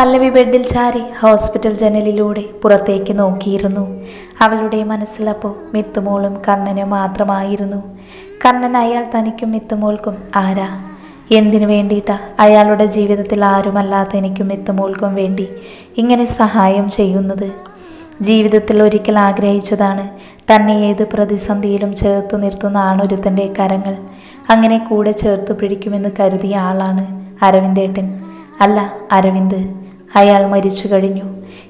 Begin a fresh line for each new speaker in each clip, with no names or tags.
പല്ലവി ബെഡിൽ ചാരി ഹോസ്പിറ്റൽ ജനലിലൂടെ പുറത്തേക്ക് നോക്കിയിരുന്നു. അവളുടെ മനസ്സിലപ്പോൾ മിത്തുമോളും കണ്ണനും മാത്രമായിരുന്നു. കണ്ണൻ അയാൾ തനിക്കും മിത്തുമോൾക്കും ആരാ? എന്തിനു വേണ്ടിയിട്ടാ അയാളുടെ ജീവിതത്തിൽ ആരുമല്ലാത്ത എനിക്കും മിത്തുമോൾക്കും വേണ്ടി ഇങ്ങനെ സഹായം ചെയ്യുന്നത്? ജീവിതത്തിൽ ഒരിക്കൽ ആഗ്രഹിച്ചതാണ് തന്നെ ഏത് പ്രതിസന്ധിയിലും ചേർത്തു നിർത്തുന്ന ആണൊരുത്തന്റെ കരങ്ങൾ. അങ്ങനെ കൂടെ ചേർത്ത് പിടിക്കുമെന്ന് കരുതിയ ആളാണ് അരവിന്ദേട്ടൻ. അല്ല അരവിന്ദ്. അയാൾ മരിച്ചു കഴിഞ്ഞു.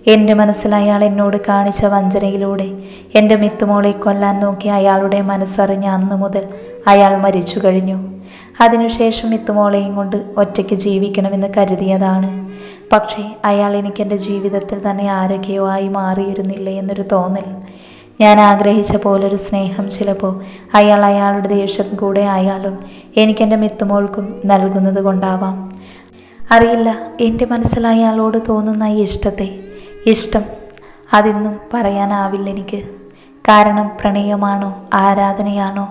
എന്റെ മനസ്സിൽ അയാൾ എന്നോട് കാണിച്ച വഞ്ചനയിലൂടെ എന്റെ മിത്തുമോളെ കൊല്ലാൻ നോക്കി അയാളുടെ മനസ്സറിഞ്ഞ അന്ന് മുതൽ അയാൾ മരിച്ചു കഴിഞ്ഞു. അതിനുശേഷം മിത്തുമോളെയും കൊണ്ട് ഒറ്റയ്ക്ക് ജീവിക്കണമെന്ന് കരുതിയതാണ്. പക്ഷേ അയാൾ എനിക്ക് എന്റെ ജീവിതത്തിൽ തന്നെ ആരൊക്കെയോ ആയി മാറിയിരുന്നില്ലേ എന്നൊരു തോന്നൽ. ഞാൻ ആഗ്രഹിച്ച പോലൊരു സ്നേഹം ചിലപ്പോൾ അയാൾ അയാളുടെ ദേഷ്യം കൂടെ ആയാലും എനിക്കെന്റെ മിത്തുമോൾക്കും നൽകുന്നത് കൊണ്ടാവാം. അറിയില്ല. എന്റെ മനസ്സിലായി അയാളോട് തോന്നുന്ന ഈ ഇഷ്ടത്തെ. ഇഷ്ടം അതിന്നും പറയാനാവില്ല എനിക്ക്. കാരണം പ്രണയമാണോ ആരാധനയാണോ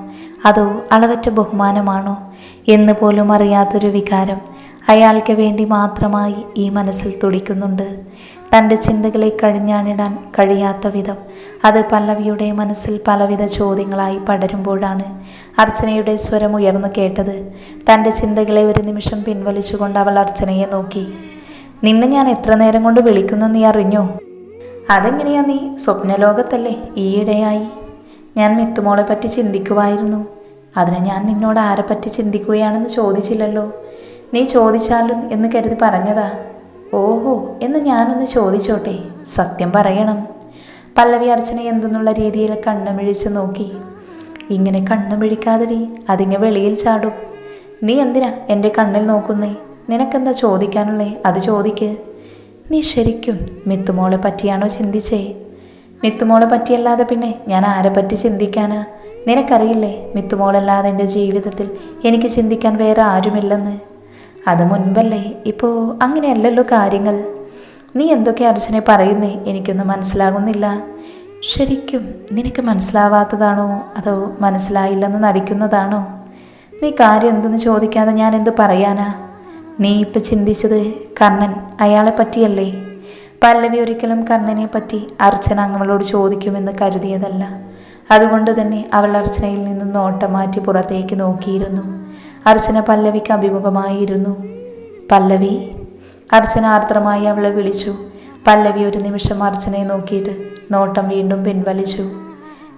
അതോ അളവറ്റ ബഹുമാനമാണോ എന്ന് പോലും അറിയാത്തൊരു വികാരം അയാൾക്ക് വേണ്ടി മാത്രമായി ഈ മനസ്സിൽ തുടിക്കുന്നുണ്ട്. തന്റെ ചിന്തകളെ കഴിഞ്ഞാണിടാൻ കഴിയാത്ത വിധം. അത് പല്ലവിയുടെ മനസ്സിൽ പലവിധ ചോദ്യങ്ങളായി പടരുമ്പോഴാണ് അർച്ചനയുടെ സ്വരം ഉയർന്നു കേട്ടത്. തന്റെ ചിന്തകളെ ഒരു നിമിഷം പിൻവലിച്ചുകൊണ്ട് അവൾ അർച്ചനയെ നോക്കി. നിന്നെ ഞാൻ എത്ര നേരം കൊണ്ട് വിളിക്കുന്നു നീ അറിഞ്ഞോ? അതെങ്ങനെയാ നീ? സ്വപ്നലോകത്തല്ലേ ഈയിടെയായി ഞാൻ മിത്തുമോളെ പറ്റി ചിന്തിക്കുമായിരുന്നു അതിന് ഞാൻ നിന്നോട് ആരെപ്പറ്റി ചിന്തിക്കുകയാണെന്ന് ചോദിച്ചില്ലല്ലോ. നീ ചോദിച്ചാലും എന്ന് കരുതി പറഞ്ഞതാ. ഓഹോ എന്ന് ഞാനൊന്ന് ചോദിച്ചോട്ടെ? സത്യം പറയണം. പല്ലവി അർച്ചന എന്തെന്നുള്ള രീതിയിൽ കണ്ണുമിഴിച്ച് നോക്കി. ഇങ്ങനെ കണ്ണുമിഴിക്കാതെടി അതിങ്ങ വെളിയിൽ ചാടും. നീ എന്തിനാ എന്റെ കണ്ണിൽ നോക്കുന്നേ? നിനക്കെന്താ ചോദിക്കാനുള്ളേ? അത് ചോദിക്ക്. നീ ശരിക്കും മിത്തുമോളെ പറ്റിയാണോ ചിന്തിച്ചേ? മിത്തുമോളെ പറ്റിയല്ലാതെ പിന്നെ ഞാൻ ആരെ പറ്റി ചിന്തിക്കാനാ? നിനക്കറിയില്ലേ മിത്തുമോളല്ലാതെ എന്റെ ജീവിതത്തിൽ എനിക്ക് ചിന്തിക്കാൻ വേറെ ആരുമില്ലെന്ന്? അത് മുൻപല്ലേ? ഇപ്പോൾ അങ്ങനെയല്ലല്ലോ കാര്യങ്ങൾ. നീ എന്തൊക്കെ അർച്ചനെ പറയുന്നേ? എനിക്കൊന്നും മനസ്സിലാകുന്നില്ല. ശരിക്കും നിനക്ക് മനസ്സിലാവാത്തതാണോ? അതോ മനസ്സിലായില്ലെന്ന് നടിക്കുന്നതാണോ? നീ കാര്യം എന്തെന്ന് ചോദിക്കാതെ ഞാൻ എന്ത് പറയാനാ? നീ ഇപ്പം ചിന്തിച്ചത് കർണൻ അയാളെ പറ്റിയല്ലേ? പല്ലവി ഒരിക്കലും കർണനെ പറ്റി അർച്ചന അങ്ങളോട് ചോദിക്കുമെന്ന് കരുതിയതല്ല. അതുകൊണ്ട് തന്നെ അവൾ അർച്ചനയിൽ നിന്ന് നോട്ടം മാറ്റി പുറത്തേക്ക് നോക്കിയിരുന്നു. അർച്ചന പല്ലവിക്ക് അഭിമുഖമായിരുന്നു. പല്ലവി അർച്ചന ആർദ്രമായി അവളെ വിളിച്ചു. പല്ലവി ഒരു നിമിഷം അർച്ചനയെ നോക്കിയിട്ട് നോട്ടം വീണ്ടും പിൻവലിച്ചു.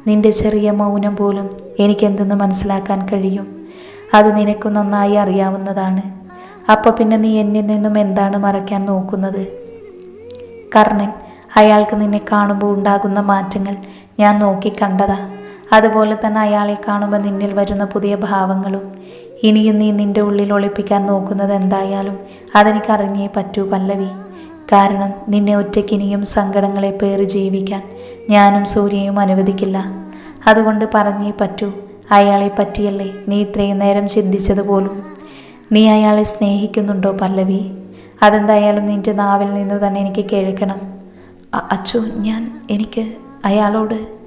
നിന്റെ ചെറിയ മൗനം പോലും എനിക്കെന്തെന്ന് മനസ്സിലാക്കാൻ കഴിയും? അത് നിനക്ക് നന്നായി അറിയാവുന്നതാണ്. അപ്പോൾ പിന്നെ നീ എന്നിൽ നിന്നും എന്താണ് മറയ്ക്കാൻ നോക്കുന്നത്? കർണൻ അയാൾക്ക് നിന്നെ കാണുമ്പോൾ ഉണ്ടാകുന്ന മാറ്റങ്ങൾ ഞാൻ നോക്കിക്കണ്ടതാ. അതുപോലെ തന്നെ അയാളെ കാണുമ്പോൾ നിന്നിൽ വരുന്ന പുതിയ ഭാവങ്ങളും ഇനിയും നീ നിന്റെ ഉള്ളിൽ ഒളിപ്പിക്കാൻ നോക്കുന്നത് എന്തായാലും അതെനിക്ക് അറിഞ്ഞേ പറ്റൂ പല്ലവി. കാരണം നിന്നെ ഒറ്റയ്ക്ക് ഇനിയും സങ്കടങ്ങളെ പേറി ജീവിക്കാൻ ഞാനും സൂര്യയും അനുവദിക്കില്ല. അതുകൊണ്ട് പറഞ്ഞേ പറ്റൂ അയാളെ പറ്റിയല്ലേ നീ ഇത്രയും നേരം ചിന്തിച്ചതുപോലും. നീ അയാളെ സ്നേഹിക്കുന്നുണ്ടോ പല്ലവി? അതെന്തായാലും നിന്റെ നാവിൽ നിന്ന് തന്നെ എനിക്ക് കേൾക്കണം. അച്ചു ഞാൻ എനിക്ക് അയാളോട്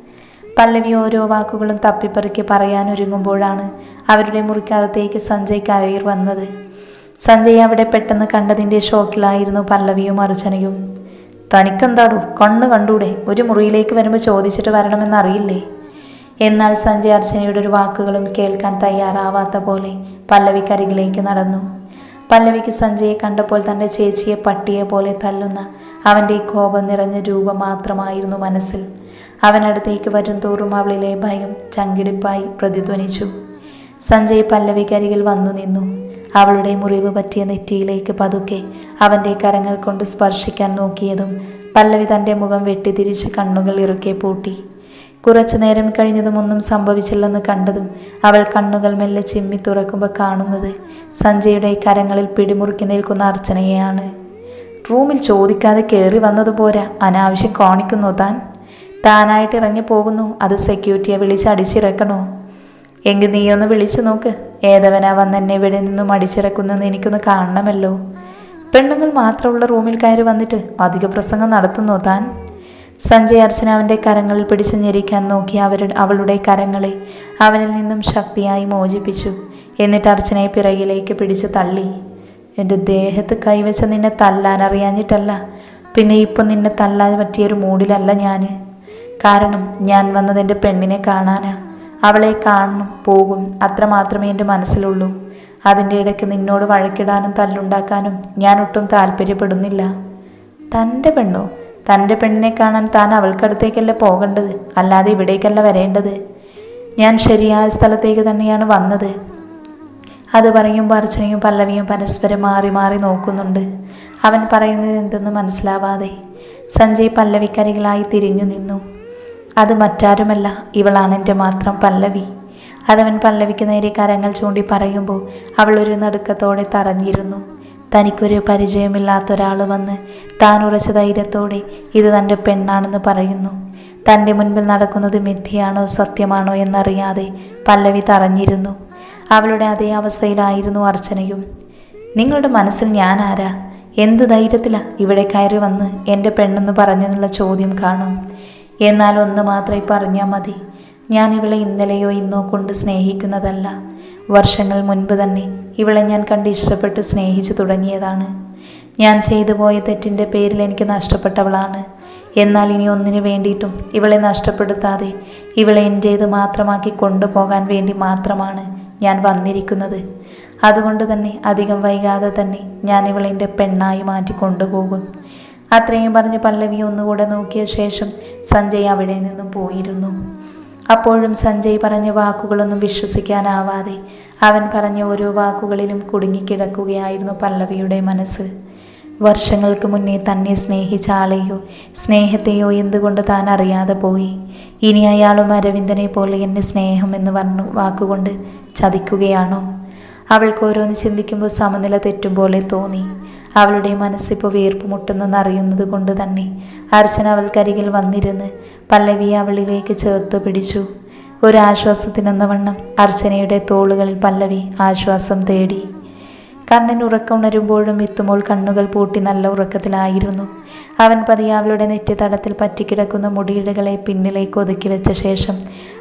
പല്ലവി ഓരോ വാക്കുകളും തപ്പിപ്പറിക്ക് പറയാനൊരുങ്ങുമ്പോഴാണ് അവരുടെ മുറിക്കകത്തേക്ക് സഞ്ജയ് കരയിർ വന്നത്. സഞ്ജയ് അവിടെ പെട്ടെന്ന് കണ്ടതിന്റെ ഷോക്കിലായിരുന്നു പല്ലവിയും അർച്ചനയും. തനിക്കെന്താടോ? കണ്ണ് കണ്ടൂടെ? ഒരു മുറിയിലേക്ക് വരുമ്പോൾ ചോദിച്ചിട്ട് വരണമെന്നറിയില്ലേ? എന്നാൽ സഞ്ജയ് അർച്ചനയുടെ ഒരു വാക്കുകളും കേൾക്കാൻ തയ്യാറാവാത്ത പോലെ പല്ലവിക്കരികിലേക്ക് നടന്നു. പല്ലവിക്ക് സഞ്ജയെ കണ്ടപ്പോൾ തന്റെ ചേച്ചിയെ പട്ടിയെ പോലെ തല്ലുന്ന അവന്റെ കോപം നിറഞ്ഞ രൂപം മാത്രമായിരുന്നു മനസ്സിൽ. അവനടുത്തേക്ക് വരും തോറും അവളിലെ ഭയം ചങ്കിടിപ്പായി പ്രതിധ്വനിച്ചു. സഞ്ജയ് പല്ലവിക്കരികിൽ വന്നു നിന്നു. അവളുടെ മുറിവ് പറ്റിയ നെറ്റിയിലേക്ക് പതുക്കെ അവന്റെ കരങ്ങൾ കൊണ്ട് സ്പർശിക്കാൻ നോക്കിയതും പല്ലവി തന്റെ മുഖം വെട്ടിതിരിച്ച് കണ്ണുകൾ ഇറുക്കെ പൂട്ടി. കുറച്ചു നേരം കഴിഞ്ഞതും ഒന്നും സംഭവിച്ചില്ലെന്ന് കണ്ടതും അവൾ കണ്ണുകൾ മെല്ലെ ചിമ്മി തുറക്കുമ്പോൾ കാണുന്നത് സഞ്ജയുടെ കരങ്ങളിൽ പിടിമുറുക്കി നിൽക്കുന്ന അർച്ചനയെയാണ്. റൂമിൽ ചോദിക്കാതെ കയറി വന്നത് പോരാ. അനാവശ്യം കാണിക്കുന്നു താൻ? താനായിട്ട് ഇറങ്ങി പോകുന്നു. അത് സെക്യൂരിറ്റിയെ വിളിച്ച് അടിച്ചിറക്കണോ? എങ്കിൽ നീയൊന്ന് വിളിച്ചു നോക്ക്. ഏതവനാ വന്ന് എന്നെ ഇവിടെ നിന്നും അടിച്ചിറക്കുന്നെന്ന് എനിക്കൊന്ന് കാണണമല്ലോ. പെണ്ണുങ്ങൾ മാത്രമുള്ള റൂമിൽ കയറി വന്നിട്ട് അധിക പ്രസംഗം നടത്തുന്നു താൻ? സഞ്ജയ് അർച്ചന അവന്റെ കരങ്ങളിൽ പിടിച്ചു ഞെരിക്കാൻ നോക്കി അവരുടെ അവളുടെ കരങ്ങളെ അവനിൽ നിന്നും ശക്തിയായി മോചിപ്പിച്ചു. എന്നിട്ട് അർച്ചനയെ പിറകിലേക്ക് പിടിച്ചു തള്ളി. എന്റെ ദേഹത്ത് കൈവച്ച നിന്നെ തല്ലാൻ അറിയാഞ്ഞിട്ടല്ല. പിന്നെ ഇപ്പം നിന്നെ തല്ലാൻ പറ്റിയൊരു മൂഡിലല്ല ഞാൻ കാരണം ഞാൻ വന്നത് എന്റെ പെണ്ണിനെ കാണാനാ. അവളെ കാണണം പോകും അത്രമാത്രമേ എന്റെ മനസ്സിലുള്ളൂ. അതിന്റെ ഇടയ്ക്ക് നിന്നോട് വഴക്കിടാനും തല്ലുണ്ടാക്കാനും ഞാൻ ഒട്ടും താല്പര്യപ്പെടുന്നില്ല. തന്റെ പെണ്ണോ? തന്റെ പെണ്ണിനെ കാണാൻ താൻ അവൾക്കടുത്തേക്കല്ല പോകേണ്ടത്? അല്ലാതെ ഇവിടേക്കല്ല വരേണ്ടത്. ഞാൻ ശരിയായ സ്ഥലത്തേക്ക് തന്നെയാണ് വന്നത്. അത് പറയുമ്പോൾ അർച്ചനയും പല്ലവിയും പരസ്പരം മാറി മാറി നോക്കുന്നുണ്ട്. അവൻ പറയുന്നത് എന്തെന്ന് മനസ്സിലാവാതെ സഞ്ജയ് പല്ലവിക്കരികളായി തിരിഞ്ഞു നിന്നു. അത് മറ്റാരുമല്ല. ഇവളാണ് എന്റെ മാത്രം പല്ലവി. അതവൻ പല്ലവിക്ക് നേരെ കരങ്ങൾ ചൂണ്ടി പറയുമ്പോൾ അവൾ ഒരു നടുക്കത്തോടെ തറഞ്ഞിരുന്നു. തനിക്കൊരു പരിചയമില്ലാത്ത ഒരാൾ വന്ന് താൻ ഉറച്ച ധൈര്യത്തോടെ ഇത് തന്റെ പെണ്ണാണെന്ന് പറയുന്നു. തന്റെ മുൻപിൽ നടക്കുന്നത് മിഥ്യയാണോ സത്യമാണോ എന്നറിയാതെ പല്ലവി തറഞ്ഞിരുന്നു. അവളുടെ അതേ അവസ്ഥയിലായിരുന്നു അർച്ചനയും. നിങ്ങളുടെ മനസ്സിൽ ഞാൻ ആരാ? എന്ത് ധൈര്യത്തിലാ ഇവിടെ കയറി വന്ന് എന്റെ പെണ്ണെന്ന് പറഞ്ഞെന്നുള്ള ചോദ്യം കാണും. എന്നാൽ ഒന്ന് മാത്രമേ പറഞ്ഞാൽ മതി. ഞാൻ ഇവളെ ഇന്നലെയോ ഇന്നോ കൊണ്ട് സ്നേഹിക്കുന്നതല്ല. വർഷങ്ങൾ മുൻപ് തന്നെ ഇവളെ ഞാൻ കണ്ട് ഇഷ്ടപ്പെട്ട് സ്നേഹിച്ചു തുടങ്ങിയതാണ്. ഞാൻ ചെയ്തു പോയ തെറ്റിന്റെ പേരിൽ എനിക്ക് നഷ്ടപ്പെട്ടവളാണ്. എന്നാൽ ഇനി ഒന്നിനു വേണ്ടിയിട്ടും ഇവളെ നഷ്ടപ്പെടുത്താതെ ഇവളെ എന്റേത് മാത്രമാക്കി കൊണ്ടുപോകാൻ വേണ്ടി മാത്രമാണ് ഞാൻ വന്നിരിക്കുന്നത്. അതുകൊണ്ട് തന്നെ അധികം വൈകാതെ തന്നെ ഞാൻ ഇവളെ എന്റെ പെണ്ണായി മാറ്റി കൊണ്ടുപോകും. അത്രയും പറഞ്ഞ് പല്ലവി ഒന്നുകൂടെ നോക്കിയ ശേഷം സഞ്ജയ് അവിടെ നിന്നും പോയിരുന്നു. അപ്പോഴും സഞ്ജയ് പറഞ്ഞ വാക്കുകളൊന്നും വിശ്വസിക്കാനാവാതെ അവൻ പറഞ്ഞ ഓരോ വാക്കുകളിലും കുടുങ്ങിക്കിടക്കുകയായിരുന്നു പല്ലവിയുടെ മനസ്സ്. വർഷങ്ങൾക്ക് മുന്നേ തന്നെ സ്നേഹിച്ച ആളെയോ സ്നേഹത്തെയോ എന്തുകൊണ്ട് താൻ അറിയാതെ പോയി? ഇനി അയാളും അരവിന്ദനെ പോലെ എന്നെ സ്നേഹം എന്ന് പറഞ്ഞു വാക്കുകൊണ്ട് ചതിക്കുകയാണോ? അവൾക്ക് ഓരോന്ന് ചിന്തിക്കുമ്പോൾ സമനില തെറ്റും പോലെ തോന്നി. അവളുടെ മനസ്സിപ്പോൾ വീർപ്പ് മുട്ടുന്നെന്ന് അറിയുന്നത് കൊണ്ട് തന്നെ അർച്ചന അവൾക്കരികിൽ വന്നിരുന്ന് പല്ലവിയെ അവളിലേക്ക് ചേർത്ത് പിടിച്ചു. ഒരാശ്വാസത്തിനെന്ന വണ്ണം അർച്ചനയുടെ തോളുകളിൽ പല്ലവി ആശ്വാസം തേടി. കണ്ണൻ ഉറക്കമുണരുമ്പോഴും എത്തുമ്പോൾ കണ്ണുകൾ പൂട്ടി നല്ല ഉറക്കത്തിലായിരുന്നു. അവൻ പതിയെ അവളുടെ നെറ്റിത്തടത്തിൽ പറ്റിക്കിടക്കുന്ന മുടിയിടകളെ പിന്നിലേക്ക് ഒതുക്കി വെച്ച ശേഷം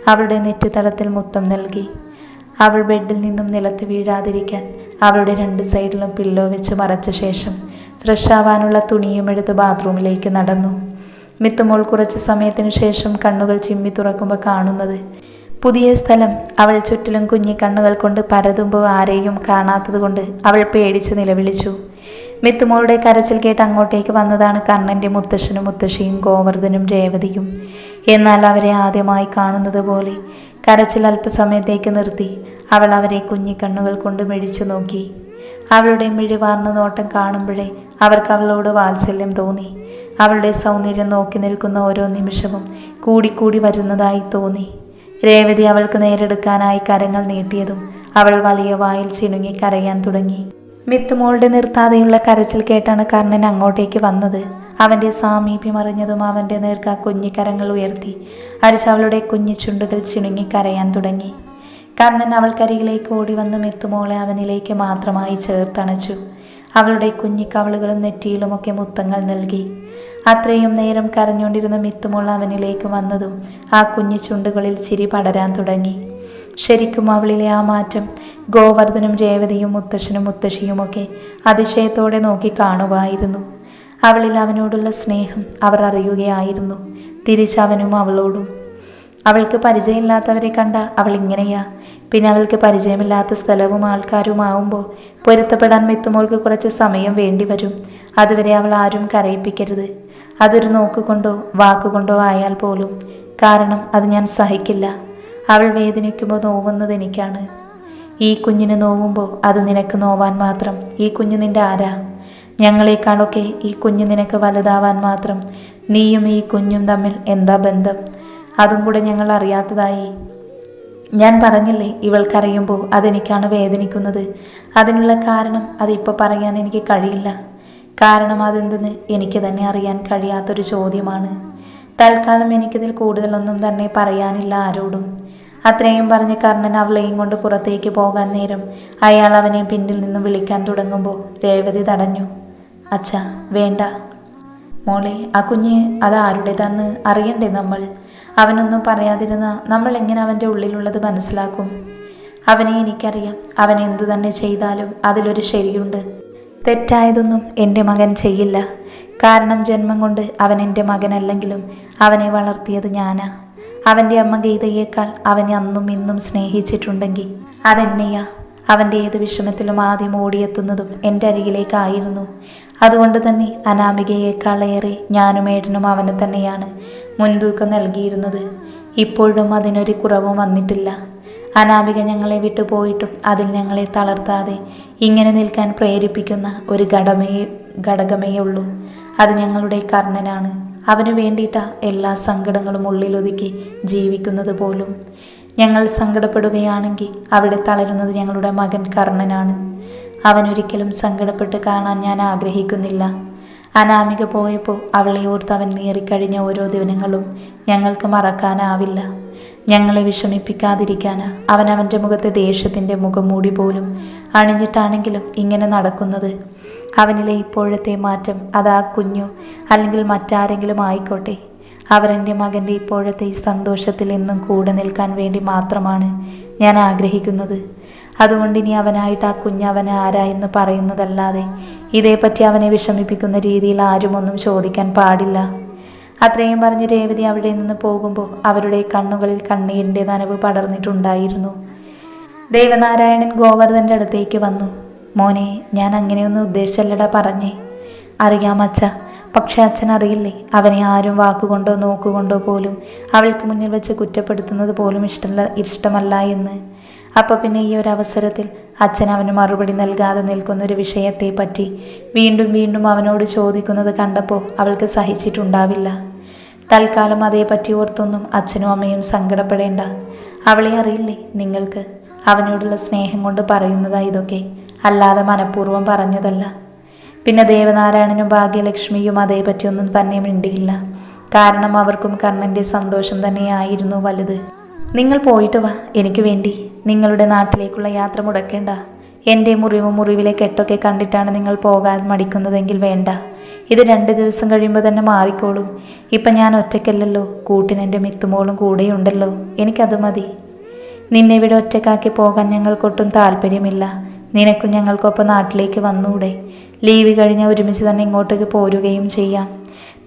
അവളുടെ നെറ്റിത്തടത്തിൽ മുത്തം നൽകി. അവൾ ബെഡിൽ നിന്നും നിലത്ത് വീഴാതിരിക്കാൻ അവളുടെ രണ്ട് സൈഡിലും പില്ലോ വെച്ച് മറച്ച ശേഷം ഫ്രഷ് ആവാനുള്ള തുണിയും എടുത്ത് ബാത്റൂമിലേക്ക് നടന്നു. മിത്തുമോൾ കുറച്ച് സമയത്തിനു ശേഷം കണ്ണുകൾ ചിമ്മി തുറക്കുമ്പോൾ കാണുന്നത് പുതിയ സ്ഥലം. അവൾ ചുറ്റിലും കുഞ്ഞി കണ്ണുകൾ കൊണ്ട് പരതുമ്പോൾ ആരെയും കാണാത്തത് കൊണ്ട് അവൾ പേടിച്ചു നിലവിളിച്ചു. മിത്തുമോളുടെ കരച്ചിൽ കേട്ട് അങ്ങോട്ടേക്ക് വന്നതാണ് കണ്ണന്റെ മുത്തശ്ശനും മുത്തശ്ശിയും ഗോവർദ്ധനും രേവതിയും. എന്നാൽ അവരെ ആദ്യമായി കാണുന്നത് പോലെ കരച്ചിൽ അല്പസമയത്തേക്ക് നിർത്തി. അവൾ അവരെ കുഞ്ഞിക്കണ്ണുകൾ കൊണ്ട് മിഴിച്ചു നോക്കി. അവളുടെ മിഴിവാർന്ന നോട്ടം കാണുമ്പോഴേ അവർക്ക് അവളോട് വാത്സല്യം തോന്നി. അവളുടെ സൗന്ദര്യം നോക്കി നിൽക്കുന്ന ഓരോ നിമിഷവും കൂടിക്കൂടി വരുന്നതായി തോന്നി. രേവതി അവൾക്ക് നേരെടുക്കാനായി കരങ്ങൾ നീട്ടിയതും അവൾ വലിയ വായിൽ ചിണുങ്ങി കരയാൻ തുടങ്ങി. മിത്തുമോളുടെ നിർത്താതെയുള്ള കരച്ചിൽ കേട്ടാണ് കർണൻ അങ്ങോട്ടേക്ക് വന്നത്. അവന്റെ സാമീപ്യം അറിഞ്ഞതും അവന്റെ നേർക്ക് കുഞ്ഞിക്കരങ്ങൾ ഉയർത്തി. അടിച്ച് അവളുടെ കുഞ്ഞു ചുണ്ടുകൾ ചിണുങ്ങി കരയാൻ തുടങ്ങി. കർണൻ അവൾക്കരികിലേക്ക് ഓടി വന്ന് മെത്തുമോളെ അവനിലേക്ക് മാത്രമായി ചേർത്തണച്ചു. അവളുടെ കുഞ്ഞിക്കവളുകളും നെറ്റിയിലുമൊക്കെ മുത്തങ്ങൾ നൽകി. അത്രയും നേരം കരഞ്ഞുകൊണ്ടിരുന്ന മിത്തുമോൾ അവനിലേക്ക് വന്നതും ആ കുഞ്ഞു ചുണ്ടുകളിൽ ചിരി പടരാൻ തുടങ്ങി. ശരിക്കും അവളിലെ ആ മാറ്റം ഗോവർദ്ധനും രേവതിയും മുത്തശ്ശനും മുത്തശ്ശിയുമൊക്കെ അതിശയത്തോടെ നോക്കി കാണുമായിരുന്നു അവളിൽ അവനോടുള്ള സ്നേഹം അവർ അറിയുകയായിരുന്നു. തിരിച്ചവനും അവളോടും അവൾക്ക് പരിചയമില്ലാത്തവരെ കണ്ട അവൾ ഇങ്ങനെയാ. പിന്നെ അവൾക്ക് പരിചയമില്ലാത്ത സ്ഥലവും ആൾക്കാരുമാവുമ്പോൾ പൊരുത്തപ്പെടാൻ മെത്തുമോൾക്ക് കുറച്ച് സമയം വേണ്ടി വരും. അതുവരെ അവൾ ആരും കരയിപ്പിക്കരുത്. അതൊരു നോക്കുകൊണ്ടോ വാക്കുകൊണ്ടോ ആയാൽ പോലും. കാരണം അത് ഞാൻ സഹിക്കില്ല. അവൾ വേദനിക്കുമ്പോൾ നോവുന്നത് എനിക്കാണ്. ഈ കുഞ്ഞിന് നോവുമ്പോൾ അത് നിനക്ക് നോവാൻ മാത്രം. ഈ കുഞ്ഞ് നിന്റെ ആരാ? ഞങ്ങളെക്കാളൊക്കെ ഈ കുഞ്ഞ് നിനക്ക് വലുതാവാൻ മാത്രം നീയും ഈ കുഞ്ഞും തമ്മിൽ എന്താ ബന്ധം? അതും കൂടെ ഞങ്ങൾ അറിയാത്തതായി. ഞാൻ പറഞ്ഞില്ലേ ഇവൾക്കറിയുമ്പോൾ അതെനിക്കാണ് വേദനിക്കുന്നത്. അതിനുള്ള കാരണം അതിപ്പോൾ പറയാൻ എനിക്ക് കഴിയില്ല. കാരണം അതെന്തെന്ന് എനിക്ക് തന്നെ അറിയാൻ കഴിയാത്തൊരു ചോദ്യമാണ്. തൽക്കാലം എനിക്കിതിൽ കൂടുതലൊന്നും തന്നെ പറയാനില്ല ആരോടും. അത്രയും പറഞ്ഞ് കർണൻ അവളെയും കൊണ്ട് പുറത്തേക്ക് പോകാൻ നേരം അയാൾ അവനെ പിന്നിൽ നിന്ന് വിളിക്കാൻ തുടങ്ങുമ്പോൾ രേവതി തടഞ്ഞു. അച്ഛ വേണ്ട. മോളെ ആ കുഞ്ഞ് അത് ആരുടേതാന്ന് അറിയണ്ടേ നമ്മൾ? അവനൊന്നും പറയാതിരുന്ന നമ്മൾ എങ്ങനെ അവന്റെ ഉള്ളിലുള്ളത് മനസ്സിലാക്കും? അവനെ എനിക്കറിയാം. അവൻ എന്തു തന്നെ ചെയ്താലും അതിലൊരു ശരിയുണ്ട്. തെറ്റായതൊന്നും എന്റെ മകൻ ചെയ്യില്ല. കാരണം ജന്മം കൊണ്ട് അവൻ എന്റെ മകനല്ലെങ്കിലും അവനെ വളർത്തിയത് ഞാനാ. അവന്റെ അമ്മ ഗീതയേക്കാൾ അവനെ അന്നും ഇന്നും സ്നേഹിച്ചിട്ടുണ്ടെങ്കിൽ അതെന്നെയാ? അവന്റെ ഏത് വിഷമത്തിലും ആദ്യം ഓടിയെത്തുന്നതും എന്റെ അരികിലേക്കായിരുന്നു. അതുകൊണ്ട് തന്നെ അനാമികയേക്കാളേറെ ഞാനും ഏട്ടനും അവന് തന്നെയാണ് മുൻതൂക്കം നൽകിയിരുന്നത്. ഇപ്പോഴും അതിനൊരു കുറവും വന്നിട്ടില്ല. അനാമിക ഞങ്ങളെ വിട്ടു പോയിട്ടും അതിൽ ഞങ്ങളെ തളർത്താതെ ഇങ്ങനെ നിൽക്കാൻ പ്രേരിപ്പിക്കുന്ന ഒരു ഘടമേ ഘടകമേ ഉള്ളൂ. അത് ഞങ്ങളുടെ കർണനാണ്. അവന് വേണ്ടിയിട്ട എല്ലാ സങ്കടങ്ങളും ഉള്ളിലൊതുക്കി ജീവിക്കുന്നത് പോലും. ഞങ്ങൾ സങ്കടപ്പെടുകയാണെങ്കിൽ അവിടെ തളരുന്നത് ഞങ്ങളുടെ മകൻ കർണനാണ്. അവനൊരിക്കലും സങ്കടപ്പെട്ട് കാണാൻ ഞാൻ ആഗ്രഹിക്കുന്നില്ല. അനാമിക പോയപ്പോൾ അവളെ ഓർത്ത് അവൻ നേറിക്കഴിഞ്ഞ ഓരോ ദിവനങ്ങളും ഞങ്ങൾക്ക് മറക്കാനാവില്ല. ഞങ്ങളെ വിഷമിപ്പിക്കാതിരിക്കാൻ അവൻ അവന്റെ മുഖത്തെ ദേഷ്യത്തിന്റെ മുഖം മൂടി പോലും അണിഞ്ഞിട്ടാണെങ്കിലും ഇങ്ങനെ നടക്കുന്നത്. അവനിലെ ഇപ്പോഴത്തെ മാറ്റം അതാ കുഞ്ഞു അല്ലെങ്കിൽ മറ്റാരെങ്കിലും ആയിക്കോട്ടെ. അവരെന്റെ മകന്റെ ഇപ്പോഴത്തെ ഈ സന്തോഷത്തിൽ എന്നും കൂടെ നിൽക്കാൻ വേണ്ടി മാത്രമാണ് ഞാൻ ആഗ്രഹിക്കുന്നത്. അതുകൊണ്ട് ഇനി അവനായിട്ട് ആ കുഞ്ഞ് അവൻ ആരാ എന്ന് പറയുന്നതല്ലാതെ ഇതേപ്പറ്റി അവനെ വിഷമിപ്പിക്കുന്ന രീതിയിൽ ആരും ഒന്നും ചോദിക്കാൻ പാടില്ല. അത്രയും പറഞ്ഞ് രേവതി അവിടെ നിന്ന് പോകുമ്പോൾ അവരുടെ കണ്ണുകളിൽ കണ്ണീരിന്റെ നനവ് പടർന്നിട്ടുണ്ടായിരുന്നു. ദേവനാരായണൻ ഗോവർദ്ധന്റെ അടുത്തേക്ക് വന്നു. മോനെ ഞാൻ അങ്ങനെയൊന്നും ഉദ്ദേശിച്ചല്ലട പറഞ്ഞേ. അറിയാം അച്ഛ പക്ഷെ അച്ഛൻ അറിയില്ലേ അവനെ ആരും വാക്കുകൊണ്ടോ നോക്കുകൊണ്ടോ പോലും അവൾക്ക് മുന്നിൽ വെച്ച് കുറ്റപ്പെടുത്തുന്നത് പോലും ഇഷ്ടമല്ല ഇഷ്ടമല്ല എന്ന്. അപ്പോൾ പിന്നെ ഈ ഒരു അവസരത്തിൽ അച്ഛൻ അവന് മറുപടി നൽകാതെ നിൽക്കുന്നൊരു വിഷയത്തെ പറ്റി വീണ്ടും വീണ്ടും അവനോട് ചോദിക്കുന്നത് കണ്ടപ്പോൾ അവൾക്ക് സഹിച്ചിട്ടുണ്ടാവില്ല. തൽക്കാലം അതേപ്പറ്റി ഓർത്തൊന്നും അച്ഛനും അമ്മയും സങ്കടപ്പെടേണ്ട. അവളെ അറിയില്ലേ നിങ്ങൾക്ക്? അവനോടുള്ള സ്നേഹം കൊണ്ട് പറയുന്നതാ ഇതൊക്കെ. അല്ലാതെ മനഃപൂർവം പറഞ്ഞതല്ല. പിന്നെ ദേവനാരായണനും ഭാഗ്യലക്ഷ്മിയും അതേപറ്റിയൊന്നും തന്നെ മിണ്ടിയില്ല. കാരണം അവർക്കും കർണന്റെ സന്തോഷം തന്നെയായിരുന്നു വലുത്. നിങ്ങൾ പോയിട്ട് വാ എനിക്ക് വേണ്ടി. നിങ്ങളുടെ നാട്ടിലേക്കുള്ള യാത്ര മുടക്കേണ്ട. എന്റെ മുറിവും മുറിവിലെ കെട്ടൊക്കെ കണ്ടിട്ടാണ് നിങ്ങൾ പോകാൻ മടിക്കുന്നതെങ്കിൽ വേണ്ട. ഇത് രണ്ട് ദിവസം കഴിയുമ്പോൾ തന്നെ മാറിക്കോളും. ഇപ്പം ഞാൻ ഒറ്റയ്ക്കല്ലല്ലോ. കൂട്ടിനെന്റെ മിത്തുമോളും കൂടെയുണ്ടല്ലോ. എനിക്കത് മതി. നിന്നെ ഇവിടെ ഒറ്റക്കാക്കി പോകാൻ ഞങ്ങൾക്കൊട്ടും താല്പര്യമില്ല. നിനക്കും ഞങ്ങൾക്കൊപ്പം നാട്ടിലേക്ക് വന്നൂടെ. ലീവ് കഴിഞ്ഞാൽ ഒരുമിച്ച് തന്നെ ഇങ്ങോട്ടേക്ക് പോരുകയും ചെയ്യാം.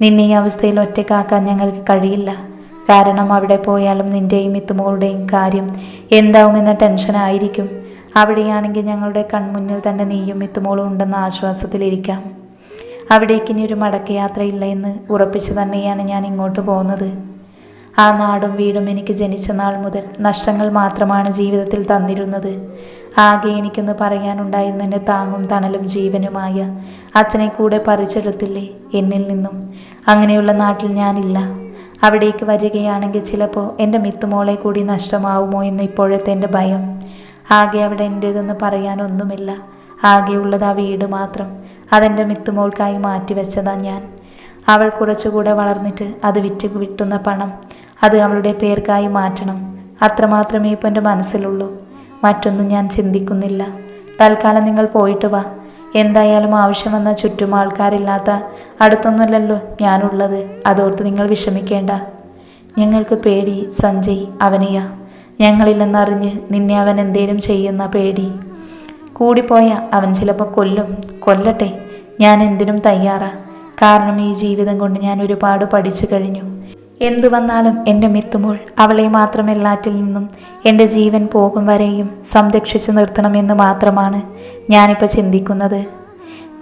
നിന്നെ ഈ അവസ്ഥയിൽ ഒറ്റക്കാക്കാൻ ഞങ്ങൾക്ക് കഴിയില്ല. കാരണം അവിടെ പോയാലും നിന്റെയും ഇത്തുമോളുടെയും കാര്യം എന്താവുമെന്ന ടെൻഷനായിരിക്കും അവിടെയാണെങ്കിൽ ഞങ്ങളുടെ കൺമുന്നിൽ തന്നെ നീയും ഇത്തുമോളും ഉണ്ടെന്ന ആശ്വാസത്തിലിരിക്കാം അവിടേക്ക് ഇനി ഒരു മടക്കയാത്രയില്ല എന്ന് ഉറപ്പിച്ചു തന്നെയാണ് ഞാൻ ഇങ്ങോട്ട് പോകുന്നത്. ആ നാടും വീടും എനിക്ക് ജനിച്ച നാൾ മുതൽ നഷ്ടങ്ങൾ മാത്രമാണ് ജീവിതത്തിൽ തന്നിരുന്നത്. ആകെ എനിക്കെന്ന് പറയാനുണ്ടായിരുന്ന എന്റെ താങ്ങും തണലും ജീവനുമായ അച്ഛനെ കൂടെ പറിച്ചെടുത്തില്ലേ എന്നിൽ നിന്നും? അങ്ങനെയുള്ള നാട്ടിൽ ഞാനില്ല. അവിടേക്ക് വരികയാണെങ്കിൽ ചിലപ്പോൾ എന്റെ മിത്തുമോളെ കൂടി നഷ്ടമാവുമോ എന്ന് ഇപ്പോഴത്തെ എന്റെ ഭയം. ആകെ അവിടെ എന്റേതെന്ന് പറയാനൊന്നുമില്ല ആകെയുള്ളത് ആ വീട് മാത്രം. അതെന്റെ മിത്തുമോൾക്കായി മാറ്റിവെച്ചതാ ഞാൻ. അവൾ കുറച്ചുകൂടെ വളർന്നിട്ട് അത് വിറ്റ് വിട്ടുന്ന പണം അത് അവളുടെ പേർക്കായി മാറ്റണം. അത്രമാത്രമേ ഇപ്പം എന്റെ മനസ്സിലുള്ളൂ. മറ്റൊന്നും ഞാൻ ചിന്തിക്കുന്നില്ല. തൽക്കാലം നിങ്ങൾ പോയിട്ട് വാ. എന്തായാലും ആവശ്യം വന്ന ചുറ്റും ആൾക്കാരില്ലാത്ത അടുത്തൊന്നുമല്ലല്ലോ ഞാനുള്ളത്. അതോർത്ത് നിങ്ങൾ വിഷമിക്കേണ്ട. ഞങ്ങൾക്ക് പേടി സഞ്ജയ് അവനെയ. ഞങ്ങളില്ലെന്നറിഞ്ഞ് നിന്നെ അവൻ എന്തേലും ചെയ്യുന്ന പേടി. കൂടിപ്പോയ അവൻ ചിലപ്പോൾ കൊല്ലും. കൊല്ലട്ടെ. ഞാൻ എന്തിനും തയ്യാറാ. കാരണം ഈ ജീവിതം കൊണ്ട് ഞാൻ ഒരുപാട് പഠിച്ചു കഴിഞ്ഞു. എന്തു വന്നാലും എന്റെ മിത്തുമോൾ അവളെ മാത്രം എല്ലാറ്റിൽ നിന്നും എന്റെ ജീവൻ പോകും വരെയും സംരക്ഷിച്ചു നിർത്തണമെന്ന് മാത്രമാണ് ഞാനിപ്പോൾ ചിന്തിക്കുന്നത്.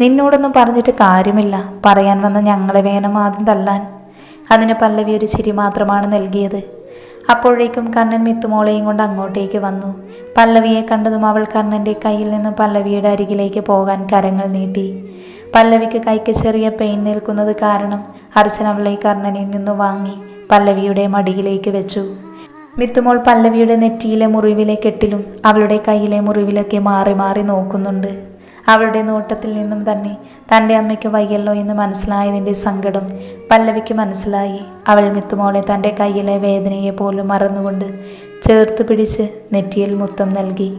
നിന്നോടൊന്നും പറഞ്ഞിട്ട് കാര്യമില്ല. പറയാൻ വന്ന ഞങ്ങളെ വേണം ആദ്യം തല്ലാൻ. അതിന് പല്ലവി ഒരു ചിരി മാത്രമാണ് നൽകിയത്. അപ്പോഴേക്കും കണ്ണൻ മിത്തുമോളെയും കൊണ്ട് അങ്ങോട്ടേക്ക് വന്നു. പല്ലവിയെ കണ്ടതും അവൾ കണ്ണന്റെ കയ്യിൽ നിന്നും പല്ലവിയുടെ അരികിലേക്ക് പോകാൻ കരങ്ങൾ നീട്ടി. പല്ലവിക്ക് കൈക്ക് ചെറിയ പെയിൻ നിൽക്കുന്നത് കാരണം അവളെ കർണനിൽ നിന്ന് വാങ്ങി പല്ലവിയുടെ മടിയിലേക്ക് വെച്ചു. മിത്തുമോൾ പല്ലവിയുടെ നെറ്റിയിലെ മുറിവിലെ കെട്ടിലും അവളുടെ കയ്യിലെ മുറിവിലൊക്കെ മാറി മാറി നോക്കുന്നുണ്ട്. അവളുടെ നോട്ടത്തിൽ നിന്നും തന്നെ തന്റെ അമ്മയ്ക്ക് വയ്യല്ലോ എന്ന് മനസ്സിലായതിന്റെ സങ്കടം പല്ലവിക്ക് മനസ്സിലായി. അവൾ മിത്തുമോളെ തന്റെ കയ്യിലെ വേദനയെ പോലും മറന്നുകൊണ്ട് ചേർത്ത് പിടിച്ച് നെറ്റിയിൽ മുത്തം നൽകി.